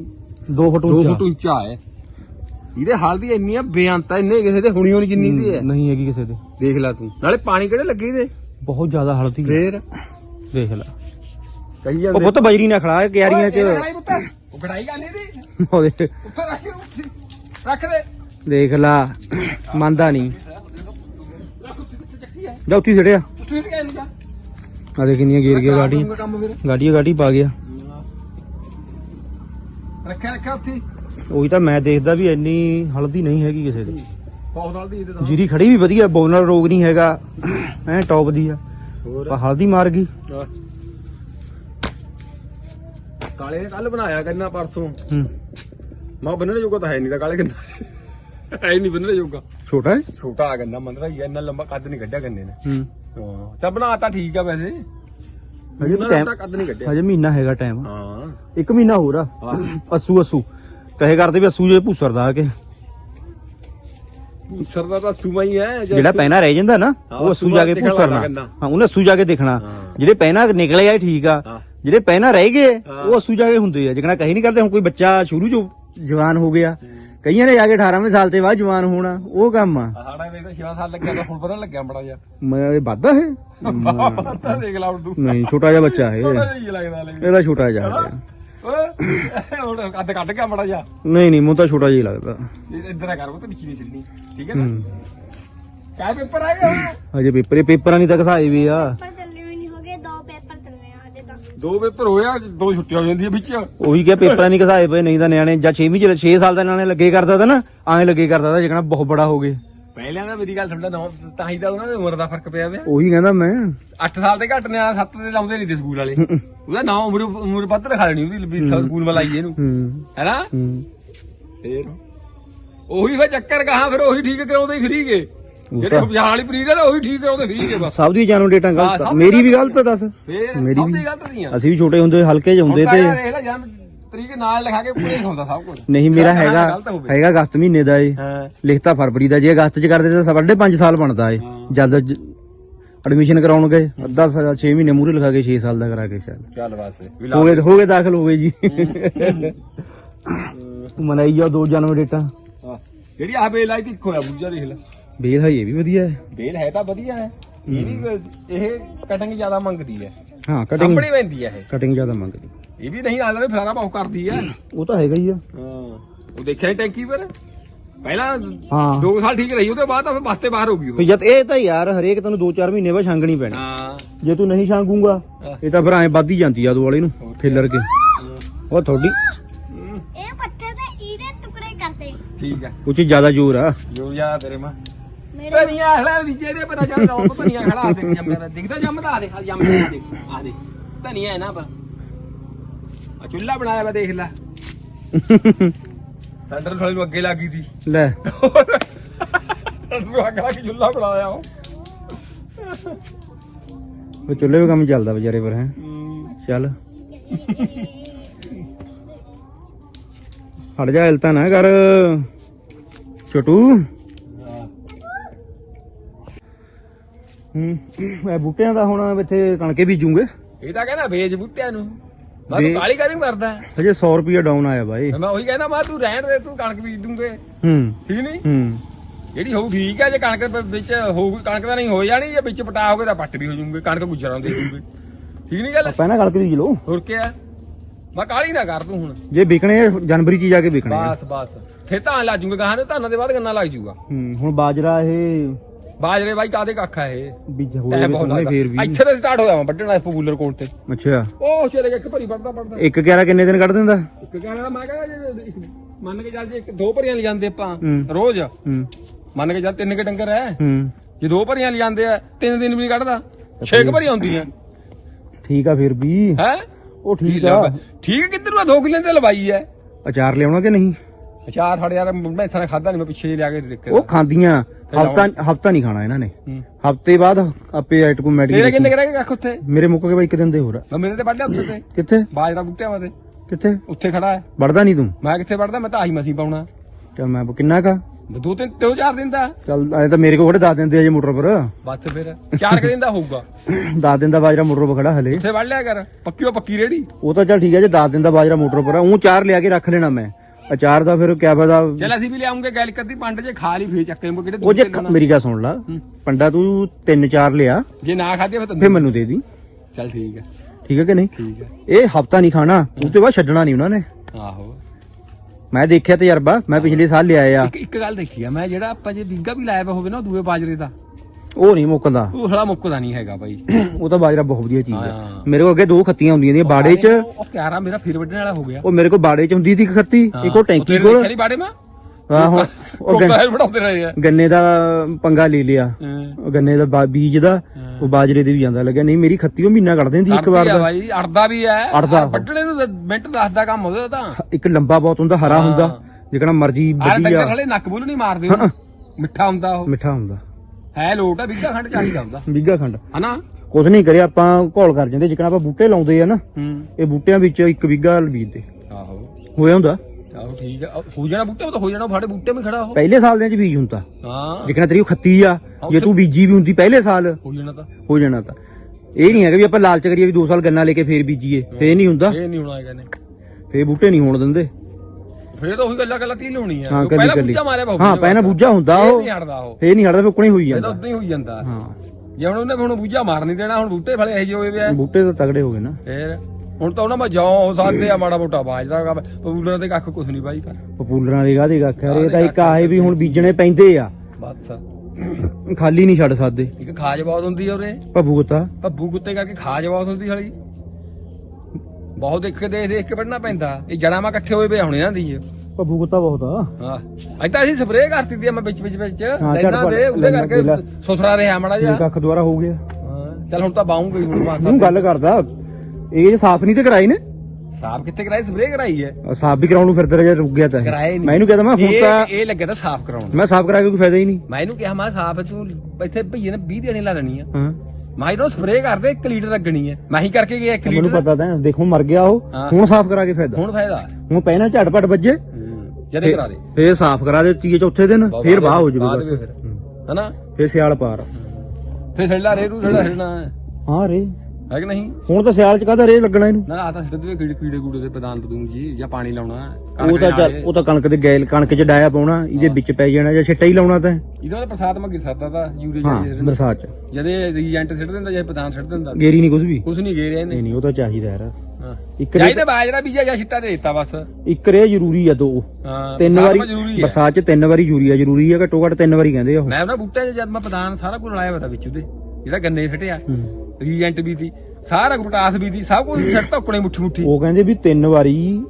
2 ਫੁੱਟ 2 ਉੱਚਾ। ਫੁੱਟ ਉੱਚਾ ਹੈ। ਇਹਦੇ ਹਾਲ ਦੀ ਇੰਨੀਆਂ ਬੇਅੰਤ ਇੰਨੇ ਕਿਸੇ ਦੇ ਹੁਣੀ ਹੋਣੀ ਜਿੰਨੀ ਦੀ ਹੈ ਨਹੀਂ ਹੈਗੀ ਕਿਸੇ ਦੇ। ਦੇਖ ਲੈ ਤੂੰ। ਨਾਲੇ ਪਾਣੀ ਕਿਹੜੇ ਲੱਗੇ ਇਹਦੇ? ਬਹੁਤ ਜ਼ਿਆਦਾ ਹਲਦੀ ਹੈ ਫੇਰ? ਦੇਖ ਲੈ। ਕਹੀ ਉਹ ਜਾਂਦੇ ਪੁੱਤ ਬਜਰੀ ਨਾ ਖੜਾ ਕਿਆਰੀਆਂ ਚ। ਉਹ ਗੜਾਈ ਕਰਨੀ ਦੀ ਉਹਦੇ ਉੱਥੇ ਰੱਖ ਕੇ ਉੱਥੇ ਰੱਖ ਦੇ। ਦੇਖ ਲਾ। ਮੰਨਦਾ ਨਹੀਂ। ਰੱਖ ਉੱਥੇ ਕਿੱਥੇ ਚੱਕੀ ਹੈ ਜਾ ਉੱਥੇ ਛੜਿਆ ਉੱਥੇ ਵੀ ਕਹਿੰਦਾ ਆ ਦੇ ਕਿੰਨੀਆਂ ਗੇਰ ਗਿਆ ਗਾੜੀ ਕੰਮ ਫਿਰ। ਗਾੜੀ ਗਾੜੀ ਪਾ ਗਿਆ। ਰੱਖਿਆ ਰੱਖਿਆ ਉੱਥੇ। ਉਹੀ ਤਾਂ ਮੈਂ ਦੇਖਦਾ ਵੀ ਇੰਨੀ ਹਲਦੀ ਨਹੀਂ ਹੈਗੀ ਕਿਸੇ ਦੀ। ਬਹੁਤ ਨਾਲ ਦੀ ਇਹਦੇ ਤਾਂ ਜੀਰੀ ਖੜੀ ਵੀ ਵਧੀਆ ਬੋਨਰ ਰੋਗ ਨਹੀਂ ਹੈਗਾ। ਐ ਟੌਪ ਦੀ ਆ। ਹੋਰ? ਪਰ ਹਲਦੀ ਮਾਰ ਗਈ। ਕਾਲੇ ਨੇ ਕੱਲ ਬਣਾਇਆ ਕਰਨਾ ਪਰਸੋਂ। ਹੂੰ। ਮੈਂ ਬੰਨਣੇ ਜੋਗਾ ਤਾਂ ਹੈ ਨਹੀਂ ਤਾਂ ਕਾਲੇ ਕਹਿੰਦਾ ਹੈ ਨਹੀਂ ਬੰਨਣੇ ਜੋਗਾ। ਛੋਟਾ ਹੈ? ਛੋਟਾ ਆ ਗੰਨਾ ਮੰਦਰਾ ਹੀ ਆ, ਇੰਨਾ ਲੰਬਾ ਕੱਦ ਨਹੀਂ ਕੱਢਿਆ ਗੰਨੇ ਨੇ। ਹੂੰ। ਹਾਂ। ਚੱਲ ਬਣਾਤਾ ਠੀਕ ਆ ਵੈਸੇ। ਹਜੇ ਉਹਨਾਂ ਟਾਈਮ ਦਾ ਕੱਦ ਨਹੀਂ ਕੱਢਿਆ। ਹਜੇ ਮਹੀਨਾ ਹੈਗਾ ਟਾਈਮ ਹਾਂ। ਇੱਕ ਮਹੀਨਾ ਹੋਰ ਆ। ਹਾਂ। ਅਸੂ ਅਸੂ ਕਹੇ ਕਰਦੇ ਵੀ ਅਸੂ ਜੇ ਭੂਸਰਦਾ ਕੇ। ਸਰ ਦਾ ਤਾਂ ਸੁਮਾ ਹੀ ਹੈ ਜਿਹੜਾ ਪੈਣਾ ਰਹਿ ਜਾਂਦਾ ਨਾ ਉਹ ਅਸੂ ਜਾ ਕੇ ਭੂਸਰਨਾ। ਹਾਂ ਉਹਨੇ ਅਸੂ ਜਾ ਕੇ ਦੇਖਣਾ। ਜਿਹੜੇ ਪੈਣਾ ਨਿਕਲੇ ਆ ਠੀਕ ਆ ਜਿਹੜੇ ਪੈਣਾ ਰਹਿ ਗਏ। ਉਹ ਅਸੂ ਜਾ ਕੇ ਹੁੰਦੇ ਆ। ਜਿਕਣਾ ਕਹੀ ਨਹੀਂ ਕਰਦੇ ਹੁਣ ਕੋਈ ਬੱਚਾ ਸ਼ੁਰੂ ਚ ਜਵਾਨ ਹੋ ਗਿਆ। ਕਈਆਂ ਨੇ ਜਾ ਕੇ 18ਵੇਂ ਸਾਲ ਤੇ ਬਾਅਦ ਜਵਾਨ ਹੋਣਾ ਉਹ ਕੰਮ ਆ। ਸਾਡਾ ਵੇਖ ਤਾਂ 6 ਸਾਲ ਲੱਗਿਆ ਤਾਂ ਹੁਣ ਪਤਾ ਲੱਗਿਆ ਬੜਾ ਜਿਹਾ। ਮੈਂ ਇਹ ਵਾਧਾ ਹੈ ਪਤਾ ਦੇਖ ਲਾ ਹੁਣ ਤੂੰ ਨਹੀਂ ਛੋਟਾ ਜਿਹਾ ਬੱਚਾ ਹੈ ਇਹਦਾ ਛੋਟਾ ਜਿਹਾ ਹੈ ਓਏ। ਹੁਣ ਕੱਦ ਕੱਢ ਗਿਆ ਬੜਾ ਜਿਹਾ। ਨਹੀਂ ਨਹੀਂ ਮੈਨੂੰ ਤਾਂ ਛੋਟਾ ਜਿਹਾ ਹੀ ਲੱਗਦਾ। ਇਹ ਇੱਧਰ ਆ ਕਰ ਉਹ ਤੇ ਵਿੱਚ ਨਹੀਂ ਚੱਲਣੀ ਠੀਕ ਹੈ ਨਾ? ਕਾਹ ਪੇਪਰ ਆ ਗਿਆ? ਹੁਣ ਹਜੇ ਪੇਪਰ ਇਹ ਪੇਪਰਾਂ ਨਹੀਂ ਤਾਂ ਘਸਾਏ ਵੀ ਆ। ਪੇਪਰ ਚੱਲੇ ਵੀ ਨਹੀਂ ਹੋਗੇ ਦੋ ਪੇਪਰ ਚੱਲੇ ਆ ਅਜੇ ਤੱਕ ਦੋ ਪੇਪਰ ਹੋਇਆ ਦੋ ਛੁੱਟੀਆਂ ਹੋ ਜਾਂਦੀਆਂ ਵਿੱਚ। ਉਹੀ ਕਿਹਾ ਪੇਪਰਾਂ ਨਹੀਂ ਘਸਾਏ ਪਏ ਨਹੀਂ ਤਾਂ ਨਿਆਣੇ ਜਾਂ 6ਵੀਂ ਚ 6 ਸਾਲ ਦਾ ਨਿਆਣੇ ਲੱਗੇ ਕਰਦਾ ਤਾਂ ਨਾ ਐਂ ਲੱਗੇ ਕਰਦਾ ਤਾਂ ਜਿਕਣਾ ਬਹੁਤ ਬੜਾ ਹੋ ਗਏ ਪਹਿਲਾਂ ਤਾਂ ਮੇਰੀ ਗੱਲ ਸੁਣਦਾ ਤਾਂ ਹੀ ਤਾਂ ਉਹਨਾਂ ਦੇ ਉਮਰ ਦਾ ਫ਼ਰਕ ਪਿਆ ਵੇ ਉਹੀ ਕਹਿੰਦਾ ਮੈਂ। 8 ਸਾਲ ਦੇ ਘੱਟ ਨੇ 7 ਦੇ ਲਾਉਂਦੇ ਨਹੀਂ ਤੇ ਸਕੂਲ ਵਾਲੇ। ਉਹਦਾ ਨਾ ਉਮਰ ਉਮਰ ਵੱਧ ਰਖਾ ਲੈਣੀ ਉਹਦੀ ਵੀ ਸਕੂਲ ਮਾ ਲਾਈਏ ਇਹਨੂੰ। ਹੂੰ। ਹੈਨਾ? ਹੂੰ। ਫੇਰ ਉਹੀ ਫੇ ਚੱਕਰ ਕਹਾ ਫਿਰ ਉਹੀ ਠੀਕ ਕਰਾਉਂਦੇ ਹੀ ਫਰੀ ਗਏ ਉਹ ਜਿਹੜੇ ਤਾਂ- ਵਾਲੀ ਪ੍ਰੀਤ ਹੈ ਉਹੀ ਠੀਕ ਕਰਾਉਂਦੇ ਫਰੀ ਗਏ ਬਸ। ਸਭ ਦੀ ਜਾਨੋ ਡੇਟਾਂ ਗਲਤ ਆ। ਮੇਰੀ ਵੀ ਗਲਤ ਆ ਦੱਸ। ਫੇਰ ਮੇਰੀ ਸਭ ਵੀ- ਦੀ ਗਲਤ ਨਹੀਂ ਆ ਅਸੀਂ ਵੀ ਛੋਟੇ ਹੁੰਦੇ ਹਲਕੇ ਚ ਹੁੰਦੇ ਤਾਂ ਦੇਖ ਲੈ ਜਾਂ ਤਰੀਕ ਨਾਲ ਲਿਖਾ ਕੇ ਪੂਰੇ ਲਿਖਾਉਂਦਾ ਸਭ ਕੁਝ। ਨਹੀਂ ਮੇਰਾ ਹੈਗਾ। ਹੈਗਾ ਅਗਸਤ ਮਹੀਨੇ ਦਾ ਏ। ਹਾਂ। ਲਿਖਤਾ ਫਰਵਰੀ ਦਾ ਜੇ ਅਗਸਤ ਚ ਕਰਦੇ ਤਾਂ ਸਾਢੇ ਪੰਜ ਸਾਲ ਬਣਦਾ ਏ। ਜਦ ਐਡਮਿਸ਼ਨ ਕਰਾਉਣ ਗਏ ਅੱਧਾ 6 ਮਹੀਨੇ ਮੂਰੇ ਲਿਖਾ ਕੇ 6 ਸਾਲ ਦਾ ਕਰਾ ਕੇ ਸ਼ਾਇਦ। ਚੱਲ ਬਸ। ਹੋ ਗਏ ਹੋ ਗਏ ਦਾਖਲ ਹੋ ਗਏ ਜੀ। ਮਨਾਈ ਜਾਓ ਦੋ ਜਨਮ ਡੇਟਾਂ। ਜਿਹੜੀ ਆ ਬੇਲ ਆਈ ਤੇ ਖੋਇਆ ਬੁੱਝਾ ਦੇਖ ਲੈ। ਬੇਲ ਹੈ ਇਹ ਵੀ ਵਧੀਆ ਹੈ। ਬੇਲ ਹੈ ਤਾਂ ਵਧੀਆ ਹੈ। ਇਹ ਵੀ ਇਹ ਕਟਿੰਗ ਜ਼ਿਆਦਾ ਮੰਗਦੀ ਹੈ। ਹਾਂ ਕਟਿੰਗ ਸਾਂਭਣੀ ਪੈਂਦੀ ਹੈ ਕਟਿੰਗ ਜ਼ਿਆਦਾ ਮੰਗਦੀ। ਇਹ ਵੀ ਨਹੀਂ ਆਦਲੇ ਫਲਾਣਾ ਪਾਉ ਕਰਦੀ ਹੈ ਉਹ ਤਾਂ ਹੈਗਾ ਹੀ ਆ। ਹਾਂ। ਉਹ ਦੇਖਿਆ ਨੀ ਟੈਂਕੀ ਪਰ? ਪਹਿਲਾਂ ਹਾਂ। 2 ਸਾਲ ਠੀਕ ਰਹੀ ਉਹਦੇ ਬਾਅਦ ਤਾਂ ਫਿਰ ਬਸਤੇ ਬਾਹਰ ਹੋ ਗਈ ਉਹ। ਜਦ ਇਹ ਤਾਂ ਯਾਰ ਹਰੇਕ ਤੈਨੂੰ 2-4 ਮਹੀਨੇ ਬਾਅਦ ਛਾਂਗਣੀ ਪੈਣੀ। ਹਾਂ। ਜੇ ਤੂੰ ਨਹੀਂ ਛਾਂਗੂਗਾ ਇਹ ਤਾਂ ਫਿਰ ਐਂ ਵੱਧ ਹੀ ਜਾਂਦੀ ਆ ਦੁਆਲੇ ਨੂੰ ਖਿੱਲਰ ਕੇ। ਉਹ ਤੁਹਾਡੀ? ਹਮ, ਇਹ ਪੱਥੇ ਤੇ ਇਹਦੇ ਟੁਕੜੇ ਕਰਦੇ। ਠੀਕ ਹੈ ਕੁਛ ਜ਼ਿਆਦਾ ਜ਼ੋਰ ਆ। ਜੋ ਜਾ ਤੇਰੇ ਮਾਂ। ਮੇਰੇ ਧਨੀਆ ਹਲਾ ਵਿਜੇ ਦੇ ਪਤਾ ਚੱਲ ਰੌਣ ਤੋਂ ਧਨੀਆ ਖੜਾ ਸੇ ਜੰਮਿਆ ਵਾ। ਦਿਖਦਾ ਜੰਮਦਾ ਆ ਦੇਖ ਆ ਜੰਮਦਾ ਆ ਦੇਖ ਆ ਦੇਖ। ਧਨੀਆ ਹੈ ਨਾ ਪਰ ਆ ਚੁੱਲਾ ਬਣਾਇਆ ਵਾ ਦੇਖ ਲੈ। ਸੈਂਟਰ ਥੋੜੀ ਨੂੰ ਅੱਗੇ ਲੱਗੀ ਸੀ। ਲੈ। ਸੈਂਟਰ ਅੱਗੇ ਕੇ ਚੁੱਲਾ ਬਣਾਇਆ ਉਹ। ਉਹ ਚੁੱਲ੍ਹੇ ਵੀ ਕੰਮ ਚੱਲਦਾ ਵਿਚਾਰੇ ਪਰ ਹੈ। ਚੱਲ। ਹਟ ਜਾ ਹਿਲਤਾ ਨਾ ਕਰ। ਛੋਟੂ। ਹੂੰ ਇਹ ਬੂਟਿਆਂ ਦਾ ਹੁਣ ਇੱਥੇ ਕਣਕੇ ਬੀਜੂਗੇ। ਇਹ ਤਾਂ ਕਹਿੰਦਾ ਵੇਚ ਬੂਟਿਆਂ ਨੂੰ। ਮੈਂ ਵੇ- ਕਾਲੀ ਕਾਲੀ ਕਰਦਾ ਹਜੇ 100 ਰੁਪਏ ਡਾਊਨ ਆਇਆ ਬਾਈ। ਮੈਂ ਉਹੀ ਕਹਿੰਦਾ ਮੈਂ ਤੂੰ ਰਹਿਣ ਦੇ ਤੂੰ ਕਣਕ ਬੀਜ ਦੂੰਗੇ। ਹੂੰ। ਠੀਕ ਨਹੀਂ? ਹੂੰ। ਜਿਹੜੀ ਹੋਊ ਠੀਕ ਹੈ ਜੇ ਕਣਕ ਪ- ਵਿੱਚ ਹੋਊ ਕਣਕ ਤਾਂ ਨਹੀਂ ਹੋ ਜਾਣੀ ਜੇ ਵਿੱਚ ਪਟਾ ਹੋਗੇ ਤਾਂ ਪੱਟ ਵੀ ਹੋ ਜੂਗੇ ਕਣਕ ਗੁਜਰਾਂ ਦੇ ਦੂੰਗੇ। ਠੀਕ ਨਹੀਂ ਗੱਲ? ਆਪਾਂ ਨਾ ਕਣਕ ਬੀਜ ਲਓ। ਹੋਰ ਕੀ ਹੈ? ਮੈਂ ਕਾਲੀ ਨਾ ਕਰ ਤੂੰ ਹੁਣ। ਜੇ ਵਿਕਣੇ ਆ, ਜਨਵਰੀ ਚ ਹੀ ਜਾ ਕੇ ਵਿਕਣੇ ਆ। ਬਸ ਬਸ। ਫੇਰ ਤਾਂ ਲਾ ਜੂਗੇ ਗਾਹਾਂ ਨੇ ਧਾਨਾਂ ਦੇ ਬਾਅਦ ਗੰਨਾ ਲੱਗ ਜੂਗਾ। ਹੂੰ ਹੁਣ ਬਾਜਰਾ ਇਹ ਬਾਜਰੇ ਬਾਈ ਕਾਦੇ ਕੱਖ ਆ ਇਹ? ਬੀਜ ਹੋ ਟਾਈਮ ਜਾਵੇ ਬਹੁਤ ਸੋਹਣੇ ਫੇਰ ਵੀ। ਇੱਥੇ ਤਾਂ ਸਟਾਰਟ ਹੋਇਆ ਵਾ ਵੱਢਣਾ ਪਪੂਲਰ ਕੋਲ ਤੇ। ਅੱਛਾ। ਉਹ ਚਲੇ ਗਿਆ ਇੱਕ ਭਰੀ ਵੱਢਦਾ ਵੱਢਦਾ। ਇੱਕ ਕਿਆਰਾ ਕਿੰਨੇ ਦਿਨ ਕੱਢ ਦਿੰਦਾ? ਇੱਕ ਕਹਿੰਦਾ ਮੈਂ ਕਹਿੰਦਾ ਜੇ ਇੱਕ- ਮੰਨ ਕੇ ਚੱਲ ਜੇ ਇੱਕ ਦੋ ਭਰੀਆਂ ਲਿਜਾਂਦੇ ਆਪਾਂ ਹੂੰ। ਰੋਜ਼। ਹੂੰ। ਮੰਨ ਕੇ ਚੱਲ ਤਿੰਨ ਕੇ ਡੰਗਰ ਐ। ਹੂੰ। ਜੇ ਦੋ ਭਰੀਆਂ ਲਿਜਾਂਦੇ ਆ ਤਿੰਨ ਦਿਨ ਵੀ ਨੀ ਕੱਢਦਾ। ਛੇ ਕੁ ਭਰੀਆਂ ਹੁੰਦੀਆਂ। ਠੀਕ ਆ ਫਿਰ ਵੀ। ਹੈ? ਉਹ ਠੀਕ ਆ। ਠੀਕ ਕਿੱਧਰ ਨੂੰ 2 ਕਿੱਲੇ ਤੇ ਲਵਾਈ ਐ। ਅਚਾਰ ਲਿਆਉਣਾ ਕਿ ਨਹੀਂ? ਅਚਾਰ ਸਾਡੇ ਯਾਰ ਮੈਂ ਇਥਾਂ ਖਾਦਾ ਨਹੀਂ ਮੈਂ ਪਿੱਛੇ ਜਿਹੇ ਲਿਆ ਕੇ ਦੇਖਿਆ ਉਹ ਖਾਂਦੀਆਂ। ਹਫਤਾ ਹਫਤਾ ਨਹੀਂ ਖਾਣਾ ਇਹਨਾਂ ਨੇ। ਹਫ਼ਤੇ ਬਾਅਦ ਆਪੇ ਐਟ ਕੋ ਤੇਰੇ ਮੈਡੀਕਲ ਕਿੰਨੇ ਕਰਾਂਗੇ ਕੱਖ ਉੱਥੇ? ਮੇਰੇ ਮੁੱਕ ਕੇ ਬਾਈ ਇੱਕ ਦਿਨ ਦੇ ਹੋਰ ਆ। ਮੇਰੇ ਤੇ ਵੱਢਿਆ ਉੱਥੇ ਤੇ। ਕਿੱਥੇ? ਬਾਜਰਾ ਬੂਟਿਆਂ ਵਾਤੇ ਕਿੱਥੇ? ਉੱਥੇ ਖੜਾ ਹੈ। ਵੜਦਾ ਨਹੀਂ ਤੂੰ? ਮੈਂ ਕਿੱਥੇ ਵੱਢਦਾ? ਮੈਂ ਤਾਂ ਆਹੀ ਮਸੀਂ ਪਾਉਣਾ। ਚੱਲ ਮੈਂ ਕਿੰਨਾ ਕਾ ਦੋ ਤਿੰਨ ਦੋ ਚਾਰ ਦਿਨ ਦਾ। ਚੱਲ ਐ ਤਾਂ ਮੇਰੇ ਕੋਲ ਦੱਸ ਦਿੰਦੇ ਆ ਜੇ ਮੋਟਰ ਪਰ। ਬਸ ਫਿਰ ਚਾਰ ਕੁ ਦਿਨ ਦਾ ਹੋਊਗਾ। ਦੱਸ ਦਿਨ ਦਾ ਬਾਜਰਾ ਮੋਟਰ ਪਰ ਖੜਾ ਹਲੇ। ਉੱਥੇ ਵੱਢ ਲਿਆ ਕਰ। ਪੱਕੀ ਉਹ ਪੱਕੀ ਰੇੜੀ ਉਹ ਤਾਂ ਚੱਲ ਠੀਕ ਹੈ ਜੇ ਦੱਸ ਦਿਨ ਦਾ ਬਾਜਰਾ ਮੋਟਰ ਪਰ ਉਹ ਚਾਰ ਲਿਆ ਕੇ ਰੱਖ ਲੈਣਾ ਮੈਂ। ਅਚਾਰ ਦਾ ਫਿਰ ਕਿਆ ਫਾਇਦਾ? ਚੱਲ ਅਸੀਂ ਵੀ ਲਿਆਉਂਗੇ ਗੱਲ ਕਰਦੀ ਪੰਡ ਜੇ ਖਾ ਲਈ ਫੇਰ ਚੱਕ ਲੈਂਗੇ ਕਿਹੜੇ ਉਹ ਜੇ ਮੇਰੀ ਗੱਲ ਸੁਣ ਲਾ। ਹੂੰ। ਪੰਡਾ ਤੂੰ ਤਿੰਨ ਚਾਰ ਲਿਆ। ਜੇ ਨਾ ਖਾਦੇ ਫਿਰ ਫਿਰ ਮੈਨੂੰ ਦੇ ਦੀ। ਚੱਲ ਠੀਕ ਹੈ ਠੀਕ ਹੈ ਕਿ ਨਹੀਂ? ਠੀਕ ਹੈ ਇਹ ਹਫਤਾ ਨਹੀਂ ਖਾਣਾ। ਉਸ ਤੋਂ ਬਾਅਦ ਛੱਡਣਾ ਨਹੀਂ ਉਹਨਾਂ ਨੇ। ਆਹੋ। ਮੈਂ ਦੇਖਿਆ ਤਜਰਬਾ। ਮੈਂ ਪਿਛਲੇ ਸਾਲ ਲਿਆਇਆ। ਇੱਕ ਇੱਕ ਗੱਲ ਦੇਖੀ ਆ ਮੈਂ ਜਿਹੜਾ ਆਪਾਂ ਜੇ ਬੀਗਾ ਵੀ ਲਾਇਆ ਵਾ ਹੋਵੇ ਨਾ ਦੂਏ ਬਾਜਰੇ ਦਾ। ਉਹ ਨਹੀਂ ਮੁੱਕਦਾ। ਉਹ ਹਲਾ ਮੁੱਕਦਾ ਨਹੀਂ ਹੈਗਾ ਬਾਈ। ਉਹ ਤਾਂ ਬਾਜਰਾ ਬਹੁਤ ਵਧੀਆ ਚੀਜ਼ ਹੈ ਹਾਂ। ਮੇਰੇ ਕੋਲ ਅੱਗੇ ਦੋ ਖੱਤੀਆਂ ਹੁੰਦੀਆਂ ਨੇ ਬਾੜੇ 'ਚ। ਉਹ ਕਿਆਰਾ ਮੇਰਾ ਫਿਰ ਵੱਢਣ ਵਾਲਾ ਹੋ ਗਿਆ। ਉਹ ਮੇਰੇ ਕੋਲ ਬਾੜੇ 'ਚ ਹੁੰਦੀ ਸੀ ਇੱਕ ਖੱਤੀ ਇੱਕ ਉਹ ਟੈਂਕੀ ਕੋਲ। ਖਰੀ ਬਾੜੇ ਮਾ? ਹਾਂ ਹੁਣ ਉਹ ਗੰਨ- ਬਣਾਉਂਦੇ ਰਹੇ ਆ। ਗੰਨੇ ਦਾ ਪੰਗਾ ਲੈ ਲਿਆ। ਹਾਂ। ਉਹ ਗੰਨੇ ਦਾ ਬਾ- ਬੀਜ ਦਾ ਉਹ ਬਾਜਰੇ ਦੇ ਵੀ ਜਾਂਦਾ ਲੱਗਿਆ। ਨਹੀਂ ਮੇਰੀ ਖੱਤੀ ਉਹ ਮਹੀਨਾ ਕੱਢ ਦਿੰਦੀ ਇੱਕ ਵਾਰ ਅੜਦੀ ਆ ਦਾ। ਬਾਈ ਅੜਦਾ ਵੀ ਹੈ ਅੜਦਾ। ਵੱਢਣੇ ਨੂੰ ਤਾਂ ਮਿੰਟ ਦੱਸਦਾ ਕੰਮ ਉਹਦਾ ਤਾਂ। ਇੱਕ ਲੰਬਾ ਬਹੁਤ ਹੁੰਦਾ ਹਰਾ ਹੁੰਦਾ। ਜਿਕਣਾ ਮਰਜ਼ੀ ਆਹ ਵਧੀਆ। ਡੰਗਰ ਹਲੇ ਨੱਕ ਬੁੱਲ ਨਹੀਂ ਮਾਰਦੇ। ਉਹ ਮਿੱਠਾ ਹੁੰਦਾ ਉਹ। ਮਿੱਠਾ ਹੁੰਦਾ। ਹੈ ਲੋਟ ਆ ਵਿੱਗਾ ਖੰਡ ਚਾਹੀਦਾ ਹੁੰਦਾ ਵਿਗਾ ਖੰਡ। ਹਨਾ? ਕੁਝ ਨਹੀਂ ਕਰਿਆ ਆਪਾਂ ਘੋਲ ਕਰ ਜਾਂਦੇ। ਜਿਕਣਾ ਆਪਾਂ ਬੂਟੇ ਲਾਉਂਦੇ ਆ ਨਾ ਹੂੰ। ਇਹ ਬੂਟਿਆਂ ਵਿੱਚ ਇੱਕ ਵਿਗਾ ਬੀਜਦੇ ਆਹੋ। ਹੋਇਆ ਹੁੰਦਾ? ਆਹੋ ਠੀਕ ਆ। ਹੋ ਜਾਣਾ ਬੂਟੇ ਉਹ ਤਾਂ ਹੋ ਜਾਣਾ ਫਾੜੇ ਬੂਟੇ ਵੀ ਖੜਾ ਉਹ। ਪਹਿਲੇ ਸਾਲ ਦੇ ਚ ਬੀਜ ਹੁੰਦਾ। ਹਾਂ। ਜਿਕਣਾ ਤੇਰੀ ਉਹ ਖੱਤੀ ਆ ਜੇ ਤੂੰ ਬੀਜੀ ਵੀ ਹੁੰਦੀ ਪਹਿਲੇ ਸਾਲ ਹੋ ਜਾਣਾ ਤਾਂ। ਹੋ ਜਾਣਾ ਤਾਂ। ਇਹ ਨਹੀਂ ਹੈਗਾ ਵੀ ਆਪਾਂ ਲਾਲਚ ਕਰੀਏ ਵੀ 2 ਸਾਲ ਗੰਨਾ ਲੈ ਕੇ ਫੇਰ ਬੀਜੀਏ ਫੇਰ ਨਹੀਂ ਹੁੰਦਾ। ਇਹ ਨਹੀਂ ਹੋਣਾ ਹੈਗਾ ਨੇ ਫੇਰ ਬੂਟੇ ਨਹੀਂ ਹੋਣ ਦਿੰਦੇ। ਫੇਰ ਤਾਂ ਉਹੀ ਗੱਲਾਂ ਗੱਲਾਂ ਤੀ ਲਾਉਣੀ ਆ। ਹਾਂ ਕੱਲੀ ਪਹਿਲਾਂ ਕੱਲੀ ਬੂਝਾ ਮਾਰਿਆ ਬਾਬੂ ਹਾਂ ਪਹਿਲਾਂ ਬੂਝਾ ਹੁੰਦਾ ਉਹ ਨਹੀਂ ਹਟਦਾ ਉਹ। ਫੇਰ ਨਹੀਂ ਹਟਦਾ ਫੇਰ ਕੁਣੀ ਹੋਈ ਇਹ ਤਾਂ ਜਾਂਦਾ। ਉਦਾਂ ਹੀ ਹੋਈ ਜਾਂਦਾ। ਹਾਂ। ਜੇ ਹੁਣ ਉਹਨੇ ਹੁਣ ਬੂਝਾ ਮਾਰ ਨਹੀਂ ਦੇਣਾ ਹੁਣ ਬੂਟੇ ਫਲੇ ਇਹੋ ਜਿਹੇ ਹੋਏ ਵੇ ਆ। ਬੂਟੇ ਤਾਂ ਤਗੜੇ ਹੋ ਗਏ ਨਾ। ਫੇਰ ਹੁਣ ਤਾਂ ਉਹਨਾਂ ਮੈਂ ਜੌਂ ਹੋ ਸਕਦੇ ਆ ਮਾੜਾ ਮੋਟਾ ਬਾਜਰਾ ਪਪੂਲਰ ਦੇ ਕੱਖ ਕੁਛ ਨਹੀਂ ਬਾਈ ਕਰ ਪਪੂਲਰਾਂ ਦੇ ਗਾਦੇ ਕੱਖ ਯਾਰ ਇਹ ਤਾਂ ਇੱਕ ਆਏ ਵੀ ਹੁਣ ਬੀਜਣੇ ਪੈਂਦੇ ਆ। ਬਸ। ਖਾਲੀ ਨਹੀਂ ਛੱਡ ਸਕਦੇ। ਇੱਕ ਖਾਜ ਬਹੁਤ ਹੁੰਦੀ ਆ ਉਰੇ। ਭੱਬੂ ਕੁੱਤਾ। ਭੱਬੂ ਕੁੱਤੇ ਕਰਕੇ ਖਾਜ ਬਹੁਤ ਹੁੰਦੀ ਹਲੀ ਬਹੁਤ ਦੇਖ ਕੇ ਦੇਖ ਦੇਖ ਕੇ ਪੜਨਾ ਪੈਂਦਾ। ਇਹ ਜੜਾਂ ਮਾ ਇਕੱਠੇ ਹੋਏ ਵੇ ਹੁਣ ਇਹਨਾਂ ਦੀ। ਭੱਬੂ ਕੁੱਤਾ ਬਹੁਤ ਆ। ਹਾਂ। ਅੱਜ ਤਾਂ ਅਸੀਂ ਸਪਰੇਅ ਕਰਤੀ ਦੀ ਆ ਮੈਂ ਵਿੱਚ ਵਿੱਚ ਵਿੱਚ। ਹਾਂ, ਝੜ ਲੈਣਾ ਦੇ ਉਹਦੇ ਲੈਣਾ ਕਰਕੇ ਦੇ ਲੈ। ਸੁਥਰਾ ਰਿਹਾ ਮਾੜਾ ਜਿਹਾ। ਕੱਖ ਦੁਆਰਾ ਹੋ ਗਿਆ। ਹਾਂ, ਚੱਲ ਹੁਣ ਤਾਂ ਬਾਉਂਗਾ ਹੁਣ ਪੰਜ ਸੱਤ ਗੱਲ ਕਰਦਾ। ਇਹ ਸਾਫ਼ ਨਹੀਂ ਤੇ ਕਰਾਈ ਨੇ? ਸਾਫ਼ ਕਿੱਥੇ ਕਰਾਈ? ਸਪਰੇਅ ਕਰਾਈ ਹੈ। ਸਾਫ਼ ਵੀ ਕਰਾਉਣ ਨੂੰ ਫਿਰਦਾ ਰਿਹਾ ਰੁਕ ਗਿਆ ਤਾਂ। ਇਹ। ਕਰਾਏ ਨਹੀਂ ਮੈਂ ਇਹਨੂੰ ਕਹਿੰਦਾ ਮੈਂ ਹੁਣ ਇਹ- ਤਾਂ ਇਹ ਲੱਗਿਆ ਤਾਂ ਸਾਫ਼ ਕਰਾਉਣ ਮੈਂ ਸਾਫ਼ ਕਰਾ ਕੇ ਕੋਈ ਫਾਇਦਾ ਹੀ ਨਹੀਂ। ਮੈਂ ਇਹਨੂੰ ਕਿਹਾ ਮੈਂ ਸਾਫ਼ ਤੂੰ ਇੱਥੇ ਭਈਏ ਨੇ 20 ਦੇਣੇ ਲਾ ਲੈਣੀ ਆ ਹਾਂ। ਮੈਂ ਇਹਨੂੰ ਸਪਰੇਅ ਕਰਦੇ 1 ਲੀਟਰ ਲੱਗਣੀ ਹੈ। ਮੈਂ ਹੀ ਕਰਕੇ ਗਿਆ 1 ਮੈਨੂੰ ਲੀਟਰ। ਪਤਾ ਤਾਂ ਹੈ, ਦੇਖੋ ਮਰ ਗਿਆ ਉਹ ਹਾਂ। ਹੁਣ ਸਾਫ਼ ਕਰਾ ਕੇ ਫਾਇਦਾ। ਹੁਣ ਫਾਇਦਾ। ਹੁਣ ਪਹਿਲਾਂ ਝਟਪਟ ਵੱਜੇ ਜਦੇ ਕਰਾ ਦੇ। ਫੇਰ ਸਾਫ਼ ਕਰਾ ਦੇ ਤੀਏ ਚੌਥੇ ਦਿਨ ਫੇਰ ਬਾਹ ਹੋ ਬਾਅਦ ਵਿੱਚ ਬਸ ਫਿਰ ਹਨਾ? ਫੇਰ ਸਿਆਲ ਪਾਰ। ਫਿਰ ਛੱਡਲਾ ਰੇ ਰੂ ਛੱਡਾ ਛੱਡਣਾ ਹਾਂ ਰੇ। ਹੈ ਕਿ ਨਹੀਂ? ਹੁਣ ਤਾਂ ਸਿਆਲ ਚ ਕਾਹਦਾ ਰੇ ਲੱਗਣਾ ਇਹਨੂੰ? ਨਾ ਆ ਤਾਂ ਸਿੱਧੇ ਵੀ ਕੀੜੇ ਕੀੜੇ ਕੂੜੇ ਦੇ ਪ੍ਰਦਾਨ ਪਦੂੰ ਜੀ ਜਾਂ ਪਾਣੀ ਲਾਉਣਾ। ਉਹ ਤਾਂ ਚੱਲ ਉਹ ਤਾਂ ਕਣਕ ਦੇ ਗੈਲ ਕਣਕ ਚ ਡਾਇਆ ਪਾਉਣਾ ਇਹਦੇ ਵਿੱਚ ਪੈ ਜਾਣਾ ਜਾਂ ਛਿੱਟਾ ਹੀ ਲਾਉਣਾ ਤਾਂ। ਇਹਦਾ ਤਾਂ ਪ੍ਰਸਾਦ ਮੈਂ ਗਿਰ ਸਕਦਾ ਤਾਂ ਯੂਰੀ ਹਾਂ ਬਰਸਾਤ ਚ। ਜਦੇ ਰੀਜੈਂਟ ਸਿੱਟ ਦਿੰਦਾ ਜਾਂ ਪ੍ਰਦਾਨ ਸਿੱਟ ਦਿੰਦਾ। ਗੇਰੀ ਨਹੀਂ ਕੁਝ ਵੀ। ਕੁਛ ਨਹੀਂ ਗੇਰਿਆ ਇਹਨੇ। ਨਹੀਂ ਨਹੀਂ ਉਹ ਤਾਂ ਚਾਹੀਦਾ ਯਾਰ। ਹਾਂ। ਇੱਕ ਰੇ ਚਾਹੀਦਾ ਬਾਜਰਾ ਬੀਜਾ ਜਾਂ ਛਿੱਟਾ ਦੇ ਦਿੱਤਾ ਬਸ। ਇੱਕ ਰੇ ਜ਼ਰੂਰੀ ਆ ਦੋ। ਹਾਂ ਤਿੰਨ ਵਾਰੀ ਮੈਂ ਜ਼ਰੂਰੀ ਹੈ ਬਰਸਾਤ ਚ ਤਿੰਨ ਵਾਰੀ ਯੂਰੀਆ ਜ਼ਰੂਰੀ ਆ ਘੱਟੋ ਘੱਟ ਤਿੰਨ ਵਾਰੀ ਕਹਿੰਦੇ ਆ ਉਹ। ਮੈਂ ਉਹਨਾਂ ਬੂਟੇ 'ਚ ਜਦ ਮੈਂ ਪ੍ਰਦਾਨ ਸਾਰਾ ਕੁਝ ਲਾਇਆ ਪਤਾ ਵਿੱਚ ਉਹਦੇ। ਜਿਹੜਾ ਗੰਨੇ ਛਟਿਆ ਹੂੰ। ਰੀਜੈਂਟ ਵੀ ਸੀ ਸਾਰਾ ਪਟਾਸ ਵੀ ਸੀ ਸਭ ਕੁਝ ਛੱਟ ਧੋਕਣੇ ਮੁੱਠੀ ਮੁੱਠੀ। ਉਹ ਕਹਿੰਦੇ ਵੀ ਤਿੰਨ ਵਾਰੀ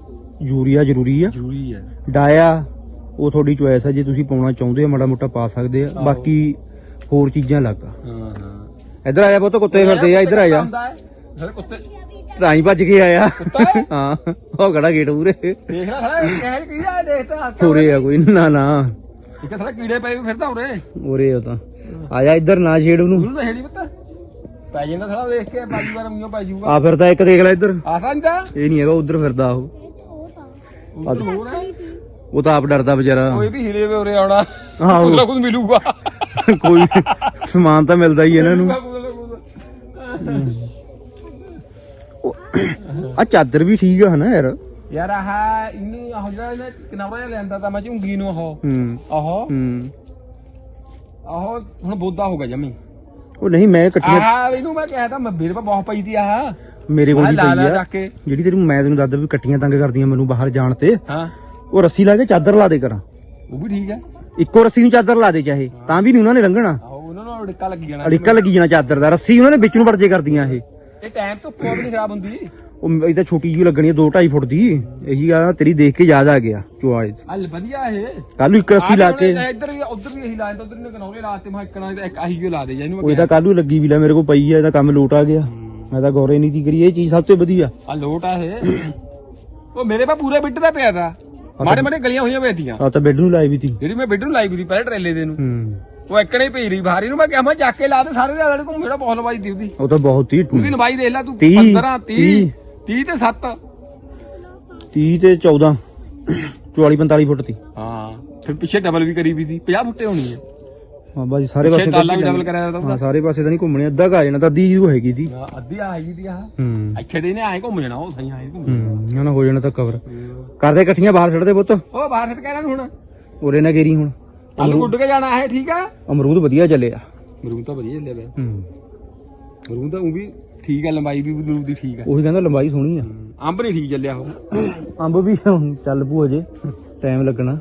ਯੂਰੀਆ ਜ਼ਰੂਰੀ ਆ। ਜ਼ਰੂਰੀ ਹੈ ਡਾਇਆ ਉਹ ਤੁਹਾਡੀ ਚੁਆਇਸ ਆ ਜੇ ਤੁਸੀਂ ਪਾਉਣਾ ਚਾਹੁੰਦੇ ਹੋ ਮਾੜਾ ਮੋਟਾ ਪਾ ਸਕਦੇ ਆ। ਬਾਕੀ ਹੋਰ ਚੀਜ਼ਾਂ ਲੱਗ ਹਾਂ ਹਾਂ। ਇੱਧਰ ਆਇਆ ਬਹੁਤ ਕੁੱਤੇ ਫਿਰਦੇ ਆ ਇੱਧਰ ਆ ਜਾ। ਸਾਰੇ ਕੁੱਤੇ ਤਾਂ ਹੀ ਭੱਜ ਕੇ ਆਇਆ। ਹੈ? ਉਹ ਖੜਾ ਗੇਟ ਉਰੇ। ਦੇਖ ਲੈ ਸਾਲਾ ਕਹਿ ਕੀ ਆ ਹੱਥ ਉਰੇ ਆ ਕੋਈ ਨਾ ਨਾ। ਇੱਕ ਸਾਲਾ ਕੀੜੇ ਪਏ ਫਿਰਦਾ ਉਰੇ। ਉਰੇ ਉਹ ਤਾਂ। ਆ ਜਾ ਇੱਧਰ ਨਾ ਛੇੜ ਉਹਨੂੰ ਉਹਨੂੰ ਤਾਂ ਛੇੜੀ ਪਤਾ। ਪੈ ਜਾਂਦਾ ਸਾਲਾ ਦੇਖ ਕੇ ਬਾਜੀ ਵਾਰ ਮੀਓ ਪੈ ਜਾਊਗਾ। ਆ ਫਿਰਦਾ ਇੱਕ ਦੇਖ ਲੈ ਇੱਧਰ। ਇਹ ਨਹੀਂ ਹੈਗਾ ਉਧਰ ਫਿਰਦਾ ਉਹ। ਉੱਧਰ ਹੋਰ ਹੈ? ਉਹ ਤਾਂ ਆਪ ਡਰਦਾ ਵਿਚਾਰਾ। ਕੋਈ ਵੀ ਹਿਲੇ ਵੇ ਉਰੇ ਆਉਣਾ। ਆਹੋ। ਕੁਝ ਨਾ ਕੁਝ ਮਿਲੂਗਾ। ਕੋਈ ਸਮਾਨ ਤਾਂ ਮਿਲਦਾ ਹੀ ਇਹਨਾਂ ਨੂੰ। ਕੁਝ ਨਾ ਕੁਝ। ਆ ਚਾਦਰ ਵੀ ਠੀਕ ਆ ਹਨਾ ਯਾਰ। ਯਾਰ ਆਹ ਇਹਨੂੰ ਆਹ ਜਿਹੜਾ ਇਹਨੇ ਕਿਨਾਰਾ ਜਿਹਾ ਲਿਆਂਦਾ ਤਾਂ ਮੈਂ ਝੁੰਗੀ ਨੂੰ ਆਹੋ। ਹੂੰ। ਆਹੋ। ਹੂੰ। ਆਹੋ ਹੁਣ ਬੋਦਾ ਹੋ ਗਿਆ ਜਮੀ। ਉਹ ਨਹੀਂ ਮੈਂ ਇਕੱਠੀਆਂ ਆਹ ਇਹਨੂੰ ਮੈਂ ਕਿਹਾ ਤਾਂ ਮੈਂ ਮੇਰੇ ਪਾ ਬਹੁਤ ਪਈ ਤੀ ਆਹ। ਮੇਰੇ ਕੋਲ ਆਹ ਵੀ ਲਾ ਲਾ ਆ। ਚੱਕ ਕੇ। ਜਿਹੜੀ ਤੈਨੂੰ ਮੈਂ ਤੈਨੂੰ ਦੱਸਦਾ ਵੀ ਇਕੱਠੀਆਂ ਤੰਗ ਕਰਦੀਆਂ ਮੈਨੂੰ ਬਾਹਰ ਜਾਣ ਤੇ। ਹਾਂ। ਉਹ ਰੱਸੀ ਲਾ ਕੇ ਚਾਦਰ ਲਾ ਦੇ ਕਰਾਂ। ਉਹ ਵੀ ਠੀਕ ਹੈ ਇੱਕੋ ਰੱਸੀ ਨੂੰ ਚਾਦਰ ਲਾ ਦੇ ਚਾਹੇ ਤਾਂ ਵੀ ਨਹੀਂ ਉਹਨਾਂ ਨੇ ਲੰਘਣਾ ਆਹੋ ਉਹਨਾਂ ਨੂੰ ਅੜਕਾ ਲੱਗੀ ਜਾਣਾ। ਅੜਿੱਕਾ ਲੱਗੀ ਜਾਣਾ ਚਾਦਰ ਦਾ। ਰੱਸੀ ਉਹਨਾਂ ਨੇ ਵਿੱਚ ਨੂੰ ਵਰਜੇ ਕਰਦੀਆਂ ਇਹ। ਇਹ ਟਾਈਮ ਤੋਂ ਕੋਈ ਵੀ ਨਹੀਂ ਖਰਾਬ ਹੁੰਦੀ। ਉਹ ਇਹ ਤਾਂ ਛੋਟੀ ਜਿਹੀ ਲੱਗਣੀ ਹੈ 2 2.5 ਫੁੱਟ ਦੀ। ਇਹੀ ਆ ਤੇਰੀ ਦੇਖ ਕੇ ਯਾਦ ਆ ਗਿਆ ਚੁਆਇਸ ਹਲ ਵਧੀਆ ਇਹ। ਕੱਲ ਨੂੰ ਇੱਕ ਰੱਸੀ ਲਾ ਕੇ। ਇੱਧਰ ਵੀ ਉੱਧਰ ਵੀ ਇਹੀ ਲਾ ਦਿੰਦਾ ਉਧਰ ਨੇ ਕਨੌਲੇ ਲਾ ਤੇ ਮੈਂ ਇੱਕਣਾ ਇੱਕ ਆਹੀ ਜੋ ਲਾ ਦੇ ਜਾ ਇਹਨੂੰ ਉਹ ਇਹ ਤਾਂ ਕੱਲ ਨੂੰ ਲੱਗੀ ਵੀ ਲੈ ਮੇਰੇ ਕੋਲ ਪਈ ਆ ਇਹਦਾ ਕੰਮ ਲੋਟ ਆ ਗਿਆ। ਮੈਂ ਤਾਂ ਗੌਰੇ ਨਹੀਂ ਦੀ ਕਰੀ ਇਹ ਚੀਜ਼ ਸਭ ਤੋਂ ਵਧੀਆ। ਆ ਲੋਟ ਆ ਇਹ। ਉਹ ਮੇਰੇ ਪਾ ਪੂਰੇ ਬਿੱਟ ਦਾ ਪਿਆ ਤਾ। ਮਾੜੇ ਮਾੜੇ ਗਲੀਆਂ ਹੋਈਆਂ ਪਈਆਂ ਆ ਤਾਂ ਬੈੱਡ ਨੂੰ ਲਾਈ ਵੀ ਤੀ। ਜਿਹੜੀ ਮੈਂ ਬਿੱਟ ਨੂੰ ਲਾਈ ਵੀ ਸੀ ਪਹਿਲੇ ਟਰੇਲੇ ਦੇ ਨੂੰ। ਹੂੰ। ਉਹ ਇੱਕਣੇ ਪਈ ਰਹੀ ਬਾਹਰੀ ਨੂੰ ਮੈਂ ਕਿਹਾ ਮੈਂ ਚੱਕ ਕੇ ਲਾ ਦੇ ਸਾਰੇ ਦੇ ਘੁੰਮ ਜਿਹੜਾ ਬਹੁਤ ਲਵਾਈ ਦੀ ਉਹਦੀ। ਉਹ ਤਾਂ ਬਹੁਤ ਹੀ ਉਹਦੀ ਲੰਬਾਈ ਦੇਖ ਲੈ ਤੂੰ ਤੀਹ, 15 30 30 ਤੇ 7 30 ਤੇ 14 44 45 ਫੁੱਟ ਦੀ ਹਾਂ ਫਿਰ ਪਿੱਛੇ ਡਬਲ ਵੀ ਕਰੀ ਵੀ ਸੀ 50 ਫੁੱਟੇ ਹੋਣੀ ਹੈ। ਹਾਂ ਬਾਜੀ ਸਾਰੇ ਪਿੱਛੇ ਪਾਸੇ ਟਾਲਾ ਵੀ ਡਬਲ ਕਰਿਆ ਹਾਂ ਉਹਦਾ ਸਾਰੇ ਪਾਸੇ ਤਾਂ ਨਹੀਂ ਘੁੰਮਣੇ ਅੱਧਾ ਕਾ ਜਾਣਾ ਤਾਂ ਅੱਧੀ ਜੂ ਹੈਗੀ ਦੀ ਅੱਧੀ ਆ ਹੈਗੀ ਦੀ ਆ ਹੂੰ। ਇੱਥੇ ਦੇ ਨੇ ਆਏ ਘੁੰਮ ਜਾਣਾ ਉਹ ਸਹੀ ਆਏ ਘੁੰਮ ਹੂੰ ਇਹਨਾਂ ਨਾਲ ਹੋ ਜਾਣਾ ਤਾਂ ਕਵਰ ਕਰਦੇ ਇਕੱਠੀਆਂ ਬਾਹਰ ਛੱਡਦੇ ਪੁੱਤ। ਉਹ ਬਾਹਰ ਸੱਟ ਕਹਿਣਾ ਹੁਣ। ਉਰੇ ਨਾ ਗੇਰੀ ਹੁਣ। ਆਲੂ ਉੱਡ ਕੇ ਜਾਣਾ ਹੈ ਠੀਕ ਆ? ਅਮਰੂਦ ਵਧੀਆ ਚੱਲਿਆ ਮਰੂਦ ਤਾਂ ਵਧੀਆ ਚੱਲਿਆ ਪਿਆ ਹੂੰ। ਮਰੂਦ ਤਾਂ ਉਹ ਵੀ ਠੀਕ ਆ ਲੰਬਾਈ ਵੀ ਮਰੂਦ ਦੀ ਠੀਕ ਆ। ਉਹੀ ਕਹਿੰਦਾ ਲੰਬਾਈ ਸੋਹਣੀ ਆ। ਅੰਬ ਨਹੀਂ ਠੀਕ ਚੱਲਿਆ ਉਹ। ਅੰਬ ਵੀ ਹੁਣ ਚੱਲ ਪੂ ਅਜੇ ਟਾਈਮ ਲੱਗਣਾ।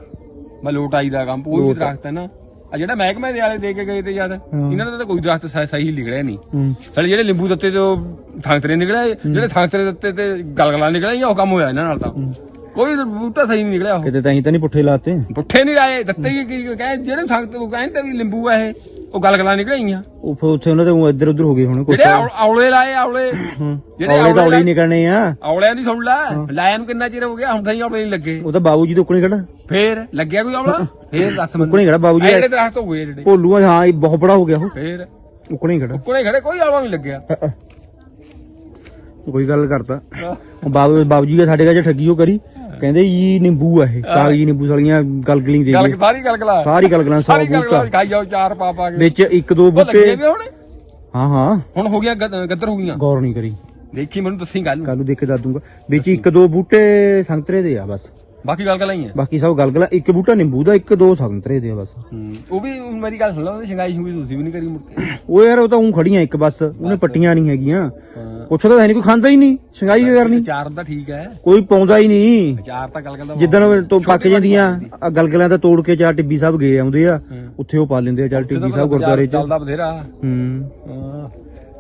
ਮੈਂ ਲੋਟ ਆਈ ਦਾ ਕੰਮ ਉਹ ਵੀ ਦਰਖਤ ਹੈ ਨਾ। ਆ ਜਿਹੜਾ ਮਹਿਕਮੇ ਦੇ ਵਾਲੇ ਦੇ ਕੇ ਗਏ ਤੇ ਜਦ ਇਹਨਾਂ ਦਾ ਤਾਂ ਕੋਈ ਦਰਖਤ ਸਹੀ- ਸਹੀ ਨਿਕਲਿਆ ਨਹੀਂ। ਸਾਡੇ ਜਿਹੜੇ ਲਿੰਬੂ ਦਿੱਤੇ ਤੇ ਉਹ ਸੰਗਤਰੇ ਨਿਕਲੇ ਜਿਹੜੇ ਸੰਗਤਰੇ ਦਿੱਤੇ ਤੇ ਗਲਗਲਾ ਨਿਕਲਿਆ ਉਹ ਕੰਮ ਹੋਇਆ ਇਹਨਾਂ ਨਾਲ ਤਾਂ? ਕੋਈ ਬੂਟਾ ਸਹੀ ਨਹੀਂ ਨਿਕਲਿਆ ਉਹ। ਕਿਤੇ ਤਾਂ ਹੀ ਤਾਂ ਨਹੀਂ ਪੁੱਠੇ ਲਾਤੇ। ਪੁੱਠੇ ਨਹੀਂ ਲਾਏ ਦਿੱਤੇ ਹੀ ਕੀ ਕਹੇ ਜਿਹੜੇ ਸੰਗਤ ਉਹ ਕਹਿੰਦੇ ਵੀ ਲਿੰਬੂ ਆ ਇਹ ਉਹ ਗਲਗਲਾ ਨਿਕਲਿਆ। ਉਹ ਫਿਰ ਉੱਥੇ ਉਹਨਾਂ ਦੇ ਊਂ ਇੱਧਰ ਉੱਧਰ ਹੋ ਗਏ ਹੁਣ ਜਿਹੜੇ ਔ- ਔਲੇ ਲਾਏ ਔਲੇ। ਜਿਹੜੇ ਔਲੇ ਤਾਂ ਔਲੇ ਹੀ ਨਿਕਲਣੇ ਆ। ਔਲਿਆਂ ਦੀ ਸੁਣ ਲੈ ਲਾਇਆ ਨੂੰ ਕਿੰਨਾ ਚਿਰ ਹੋ ਗਿਆ ਹੁਣ ਤਾਂ ਹੀ ਔਲੇ ਨਹੀਂ ਲੱਗੇ। ਉਹ ਤਾਂ ਬਾਬੂ ਜੀ ਤੋਂ ਕੋਲੇ ਖੜਾ। ਫੇਰ ਲੱਗਿਆ ਕੋਈ ਔਲਾ? ਫੇਰ ਦੱਸ ਮੈਨੂੰ। ਕੋਲੇ ਖੜਾ ਬਾਬੂ ਜੀ ਜਿਹੜੇ ਦਰਖਤ ਹੋ ਗਏ ਜਿਹੜੇ। ਭੋਲੂਆਂ ਹਾਂ ਇਹ ਬਹੁਤ ਬੜਾ ਹੋ ਗਿਆ ਉਹ। ਫੇਰ। ਹੀ ਖੜਾ। ਕੋਲੇ ਖੜੇ ਕੋਈ ਔਲਾ ਨਹੀਂ ਲੱਗਿਆ। ਕੋਈ ਗੱਲ ਕਰਤਾ। ਉਹ ਬਾਬੂ ਬਾਬੂ ਜੀ ਦਾ ਸਾਡੇ ਘਰ ਚ ਠੱਗੀ ਉਹ ਕਰੀ। ਕਹਿੰਦੇ ਜੀ ਨਿੰਬੂ ਆ ਇਹ ਕਾਗਜੀ ਨਿੰਬੂ ਸਾਲੀਆਂ ਗਲਗਲਿੰਗ ਦੇ ਗੱਲ ਸਾਰੀ ਗਲਗਲਾ ਸਾਰੀ ਗਲਗਲਾਂ ਸਾਰੀ ਗਲਗਲਾ ਬੂਟਾ। ਖਾਈ ਜਾਓ ਚਾਰ ਪਾ ਪਾ ਕੇ। ਵਿੱਚ ਇੱਕ ਦੋ ਉਹ ਬੂਟੇ। ਲੱਗੇ ਵੀ ਹੁਣ? ਹਾਂ ਹਾਂ। ਹੁਣ ਹੋ ਗਿਆ ਗੱਦ- ਗੱਦਰ ਹੋ ਗਈਆਂ? ਗੌਰ ਨਹੀਂ ਕਰੀ। ਦੇਖੀ ਮੈਨੂੰ ਦੱਸੀ ਗੱਲ। ਕੱਲ ਨੂੰ ਦੇਖ ਕੇ ਦੱਸ ਦੂੰਗਾ। ਵਿੱਚ ਇੱਕ ਦੋ ਬੂਟੇ ਸੰਤਰੇ ਦੇ ਆ ਬਸ। ਬਾਕੀ ਗਲਗਲਾ ਹੀ ਹੈ ਬਾਕੀ ਸਭ ਗਲਗਲਾ ਇੱਕ ਬੂਟਾ ਨਿੰਬੂ ਦਾ ਇੱਕ ਦੋ ਸੰਤਰੇ ਦੇ ਆ ਬਸ। ਉਹ ਵੀ ਮੇਰੀ ਗੱਲ ਸੁਣ ਲਓ ਉਹਦੀ ਸ਼ਿੰਗਾਈ ਸ਼ੁੰਗੀ ਤੁਸੀਂ ਵੀ ਨਹੀਂ ਕਰੀ ਮੁੜ ਕੇ। ਉਹ ਯਾਰ ਉਹ ਤਾਂ ਉਂ ਖੜੀਆਂ ਇੱਕ ਬਸ ਉਹਨੇ ਪੱਟੀਆਂ ਨਹੀਂ ਹੈਗੀਆਂ। ਹਾਂ। ਪੁੱਛਦਾ ਹੈ ਨਹੀਂ ਕੋਈ ਖਾਂਦਾ ਹੀ ਨਹੀਂ ਸ਼ਿੰਗਾਈ ਕੀ ਕਰਨੀ। ਚਾਰ ਤਾਂ ਠੀਕ ਹੈ। ਕੋਈ ਪਾਉਂਦਾ ਹੀ ਨਹੀਂ ਚਾਰ ਤਾਂ ਗਲਗਲ ਦਾ ਜਿੱਦਣ ਤੋਂ ਪੱਕ ਜਾਂਦੀਆਂ ਆ ਗਲਗਲਾਂ ਤਾਂ ਤੋੜ ਕੇ ਚਾਰ ਟਿੱਬੀ ਸਾਹਿਬ ਗਏ ਆਉਂਦੇ ਆ ਉੱਥੇ ਉਹ ਪਾ ਲੈਂਦੇ ਆ ਚੱਲ ਟਿੱਬੀ ਸਾਹਿਬ ਗੁਰਦੁਆਰੇ ਚ। ਚੱਲਦਾ ਬਥੇਰਾ। ਹੂੰ। ਹਾਂ।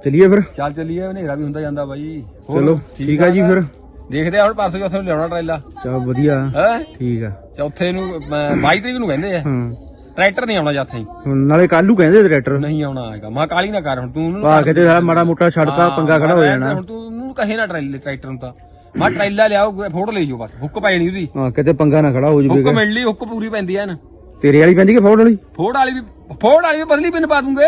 ਚਲਿਏ ਫਿਰ? ਚੱਲ ਚੱਲੀਏ ਹਨੇਰਾ ਵੀ ਹੁੰਦਾ ਜਾਂਦਾ ਬਾਈ। ਚਲੋ ਠੀਕ ਆ ਜੀ ਫਿਰ। ਦੇਖਦੇ ਆ ਹੁਣ ਪਰਸੋਂ ਨੂੰ ਲਿਆਉਣਾ ਟਰੇਲਾ? ਚਲ ਵਧੀਆ। ਹੈ? ਠੀਕ ਆ। ਚੌਥੇ ਨੂੰ ਅਮ, 22 ਤਰੀਕ ਨੂੰ ਕਹਿੰਦੇ ਆ। ਹਾਂ। ਟਰੈਕਟਰ ਨਹੀਂ ਆਉਣਾ ਜਾਥੇ ਨਾਲੇ ਕੱਲੂ ਕਹਿੰਦੇ ਟਰੈਕਟਰ। ਨਹੀਂ ਆਉਣਾ ਹੈਗਾ। ਮਾ ਕਾਲੀ ਨਾ ਕਰ ਹੁਣ ਤੂੰ ਉਹਨੂੰ ਆ ਕਿਤੇ ਸਾਰਾ ਮਾੜਾ ਮੋਟਾ ਛੱਡਤਾ ਪੰਗਾ ਖੜਾ ਹੋ ਜਾਣਾ। ਹੁਣ ਤੂੰ ਉਹਨੂੰ ਕਹੇ ਨਾ ਟਰੈਲੇ ਟਰੈਕਟਰ ਨੂੰ ਤਾਂ। ਮਾ ਟਰੈਲਾ ਲਿਆਓ ਫੋਟੋ ਲੈ ਜਾਓ ਬਸ। ਹੁੱਕ ਪੈ ਜਾਣੀ ਉਹਦੀ। ਹਾਂ ਕਿਤੇ ਪੰਗਾ ਨਾ ਖੜਾ ਹੋ ਹੁੱਕ ਜਾਵੇ ਮਿਲ ਲਈ ਹੁੱਕ ਪੂਰੀ ਪੈਂਦੀ ਆ ਨਾ। ਤੇਰੇ ਵਾਲੀ ਪੈਂਦੀ ਕਿ ਫੋੜ ਵਾਲੀ? ਫੋੜ ਵਾਲੀ ਵੀ ਫੋੜ ਵਾਲੀ ਵੀ ਪਤਲੀ ਪਿੰਨ ਪਾ ਦੂੰਗੇ।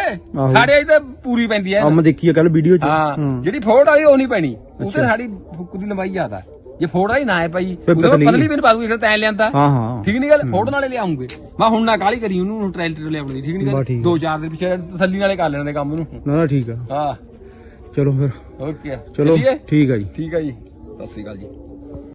ਸਾਡੇ ਅਜ ਤਾਂ ਪੂਰੀ ਪੈਂਦੀ ਐ। ਆ ਮੈਂ ਦੇਖੀ ਆ ਕੱਲ ਵੀਡੀਓ ਚ। ਹਾਂ ਜਿਹੜੀ ਫੋੜ ਵਾਲੀ ਉਹ ਨਹੀਂ ਪੈਣੀ। ਉਹ ਤੇ ਸਾਡੀ ਫੁੱਕ ਦੀ ਲੰਬਾਈ ਜ਼ਿਆਦਾ ਜੇ ਫੋੜ ਵਾਲੀ ਨਾ ਹੈ ਫਿਰ ਉਹਦੇ ਪਤਲੀ। ਪਿੰਨ ਪਾ ਦੂੰਗੇ ਜਿਹੜਾ ਤੈਨ ਲਿਆਂਦਾ। ਹਾਂ ਹਾਂ। ਠੀਕ ਨਹੀਂ ਗੱਲ? ਫੋੜ ਨਾਲੇ ਲਿਆਉਂਗੇ। ਮੈਂ ਹੁਣ ਨਾ ਕਾਲੀ ਕਰੀ ਉਹਨੂੰ ਹੁਣ ਟ੍ਰੈਲਰ ਲਿਆਉਣ ਦੀ ਠੀਕ ਨਹੀਂ ਗੱਲ। ਦੋ ਚਾਰ ਦਿਨ ਪਿੱਛੇ ਤਸੱਲੀ ਨਾਲੇ ਕਰ ਲੈਣ ਦੇ ਕੰਮ ਨੂੰ। ਨਾ ਨਾ ਠੀਕ ਆ। ਹਾਂ। ਚਲੋ ਫਿਰ। ਓਕੇ। ਚਲੋ? ਠੀਕ ਆ ਜੀ। ਠੀਕ ਹੈ ਜੀ। ਸਤਿ ਸ੍ਰੀ ਅਕਾਲ ਜੀ।